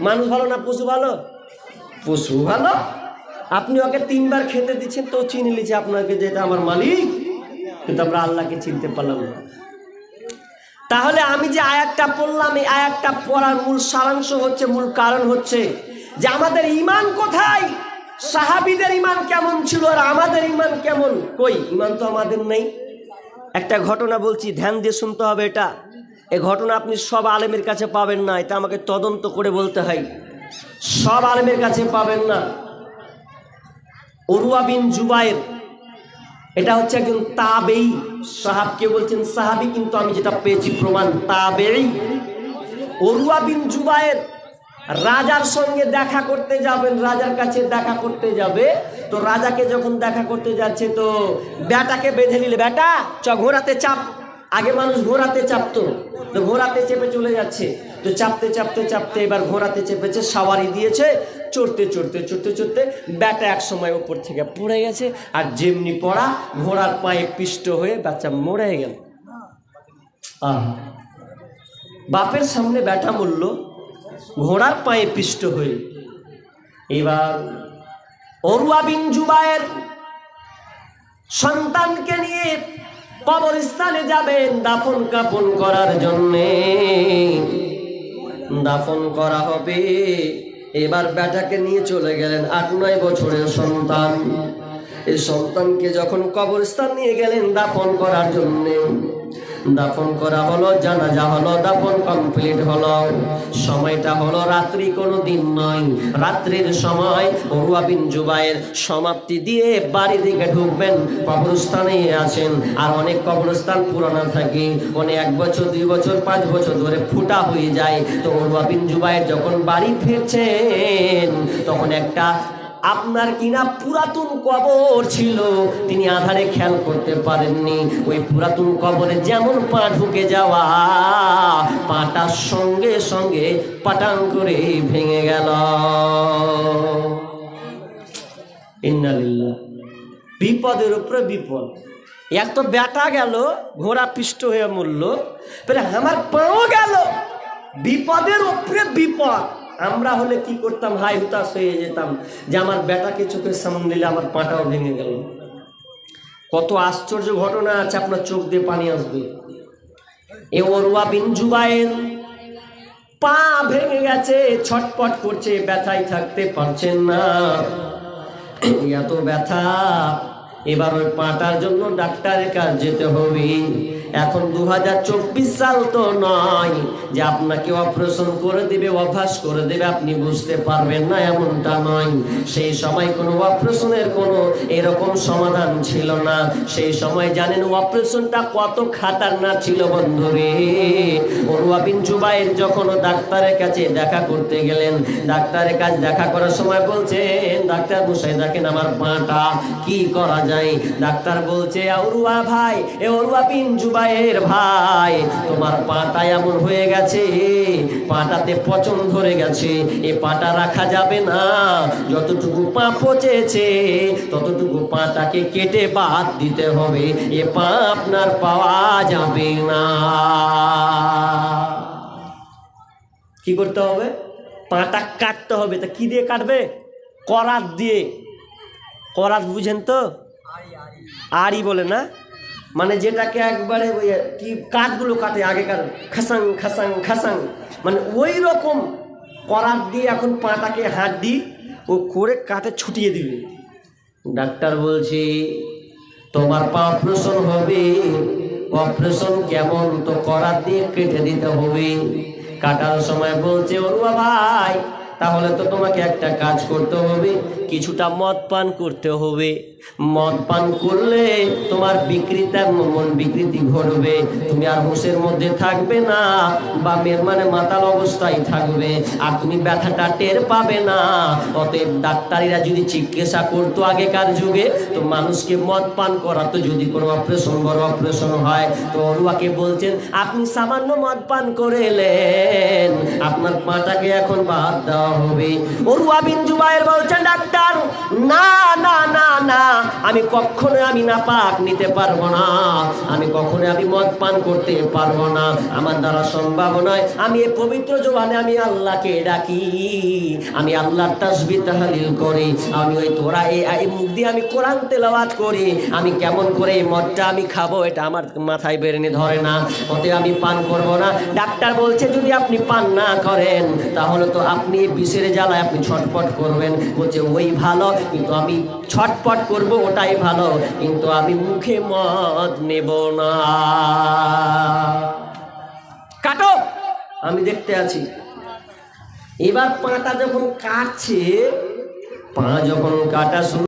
মানুষ ভালো না পশু ভালো? পশু ভালো। আপনি ওকে তিনবার খেতে দিচ্ছেন তো চিনে নিচ্ছে আপনাকে যে এটা আমার মালিক। কিন্তু আমরা আল্লাহকে চিনতে পারলাম না। তাহলে আমি যে আয়াতটা পড়লাম এই আয়াতটা পড়ার মূল সারাংশ হচ্ছে মূল কারণ হচ্ছে যে আমাদের ইমান কোথায়? সাহাবিদের ইমান কেমন ছিল আর আমাদের ইমান কেমন? কই? ইমান তো আমাদের নেই। একটা ঘটনা বলছি ধ্যান দিয়ে শুনতে হবে এটা। এই ঘটনা আপনি সব আলেমের কাছে পাবেন না, এটা আমাকে তদন্ত করে বলতে হয়। সব আলেমের কাছে পাবেন না। অরুয়া বিন জুবাইর, এটা হচ্ছে একজন তাবেই সাহাব। কে বলছেন সাহাবি, কিন্তু আমি যেটা পেয়েছি প্রমাণ, তাবেই। অরুয়া বিন জুবাইর, রাজার সঙ্গে দেখা করতে যাবেন, রাজার কাছে দেখা করতে যাবে। তো রাজাকে যখন দেখা করতে যাচ্ছে, তো ব্যাটাকে বেঁধে নিলে, ব্যাটা, চ ঘোরাতে চাপ। আগে মানুষ ঘোরাতে চাপতো, তো ঘোরাতে চেপে চলে যাচ্ছে। তো চাপতে চাপতে চাপতে এবার ঘোরাতে চেপেছে, সাওয়ারি দিয়েছে, চড়তে চড়তে চড়তে চড়তে ব্যাটা এক সময় উপর থেকে পড়ে গেছে আর যেমনি পড়া ঘোড়ার পায়ে পিষ্ট হয়ে বাচ্চা মরে গেল। বাপের সামনে ব্যাটা মরল ঘোড়ার পায়ে পিষ্ট হয়ে। এবার অরুয়া বিন জুবায়ের সন্তানকে নিয়ে কবরস্থানে যাবেন দাফন কাফন করার জন্যে। দাফন করা হবে। এবার বেটাকে নিয়ে চলে গেলেন আট নয় বছরের সন্তান। এই সন্তানকে যখন কবরস্থান নিয়ে গেলেন দাফন করার জন্যে। দাফন করা হলো, জানাজা হলো, দাফন কমপ্লিট হলো। সময়টা হলো রাত্রি কোনো দিন নয়। রাত্রির সময় অরুয়া বিন জুবাইয়ের সমাপ্তি দিয়ে বাড়ি দিকে ঢুকবেন, কবরস্থানে আছেন। আর অনেক কবরস্থান পুরানো থাকে। অনেক এক বছর, দুই বছর, পাঁচ বছর ধরে ফুটা হয়ে যায়। তো অরুয়া বিন জুবাইয়ের যখন বাড়ি ফিরছেন, তখন একটা আপনার কিনা পুরাতন কবর ছিল। তিনি আধারে খেয়াল করতে পারেননি। ওই পুরাতন কবরে যেমন পা ঢুকে যাওয়া পাটার সঙ্গে সঙ্গে পাটাং করে ভেঙে গেল। বিপদের উপরে বিপদ। এক তো বেটা গেল, ঘোড়া পিষ্ট হয়ে মরল আমার পাও গেল। বিপদের উপরে বিপদ। আমরা হলে কি করতাম? হাই হুতাশ হয়ে যেতাম। যে আমার বেটাকে চোখের সামনে দিলে আমার পাটাও ভেঙে গেল। কত আশ্চর্য ঘটনা আছে, আপনার চোখ দিয়ে পানি আসবে। এ ওরুয়া বিন জুবাইর পা ভেঙে গেছে, ছটপট করছে, ব্যথায় থাকতে পারছেন না। এত ব্যথা, এবার ওই পাটার জন্য ডাক্তারের কাছে যেতে হবে। এখন দু হাজার চব্বিশ সাল তো নয় যে আপনাকে অপারেশন করে দিবে, অভ্যাস করে দেবে, আপনি বুঝতে পারবেন না এমনটা নয়। সেই সময় কোনো অপারেশনের কোনো এরকম সমাধান ছিল না। সেই সময় জানেন অপারেশনটা কত খাতারনাক ছিল বন্ধুরে। অরুয়া বিন জুবাইর যখন ডাক্তারের কাছে দেখা করতে গেলেন, ডাক্তারের কাছে দেখা করার সময় বলছেন, ডাক্তার মশাই, দেখেন আমার পাটা কি করা যায়? ডাক্তার বলছে অরুয়া ভাই, এ অরুয়া বিন জুবাইর ভাই, তোমার পাটা এমন হয়ে গেছে, পাটাতে পচন ধরে গেছে, এ পাটা রাখা যাবে না। যতটুকু পা পচেছে, ততটুকু পাটাকে কেটে বাদ দিতে হবে, এ পা আপনার পাওয়া যাবে না। কি করতে হবে? পাটা কাটতে হবে, তা কি দিয়ে কাটবে? করাত দিয়ে। করাত বুঝেন তো? আড়ি বলে না? মানে যেটাকে একবারে ওই কি কাঠগুলো কাটে আগেকার খাসাং খাসাং খাসাং। মানে ওই রকম করাত দিয়ে এখন পাটাকে হাত দি ও করে কাটে ছুটিয়ে দিবে। ডাক্তার বলছে, তোমার পা অপারেশন হবে, অপারেশন কেমন তো করাত দিয়ে কেটে দিতে হবে। কাটার সময় বলছে, অরুয়া ভাই, তাহলে তো তোমাকে একটা কাজ করতে হবে, কিছুটা মদ পান করতে হবে। মদ পান করলে তোমার বিকৃতা মন বিকৃতি ঘটবে। তুমি আর হুঁশের মধ্যে থাকবে না, বা মেয়ের মানে মাতাল অবস্থায় থাকবে, আর তুমি ব্যথাটা টের পাবে না। অতএব ডাক্তারিরা যদি চিকিৎসা করতো আগেকার যুগে, তো মানুষকে মদ পান করাতো যদি কোনো অপারেশন, বড় অপারেশন হয়, তো অরুয়াকে বলছেন, আপনি সামান্য মদ পান করে এলেন আপনার পাটাকে এখন বাদ দেওয়া হবে। অরুয়া বিন জুবাইর বলছেন, ডাক্তার, না না না না আমি কখনো আমি না পাক নিতে পারব না। আমি কখনো আমি মদ পান করতে পারব না। আমার দ্বারা সম্ভব নয়। আমি এই পবিত্র জবানে আমি আল্লাহকে ডাকি। আমি আল্লাহর তাসবি তাহালিল করি। আমি ওই তোরা এই মুখ দিয়ে আমি কোরআন তেলাওয়াত করি। আমি কেমন করে এই মদটা আমি খাব এটা আমার মাথায় বেরেনে, ধরে না। ওতে আমি পান করব না। ডাক্তার বলছে, যদি আপনি পান না করেন, তাহলে তো আপনি বিষের জ্বালায় আপনি ছটপট করবেন। বলছে, ওই ভালো, কিন্তু আমি ছটপট করব ওটাই ভালো, কিন্তু আমি মুখে মদ নেব না। কাটো! আমি দেখতে আছি। এবার পাটা যখন কাটছে, পা যখন কাটা শুরু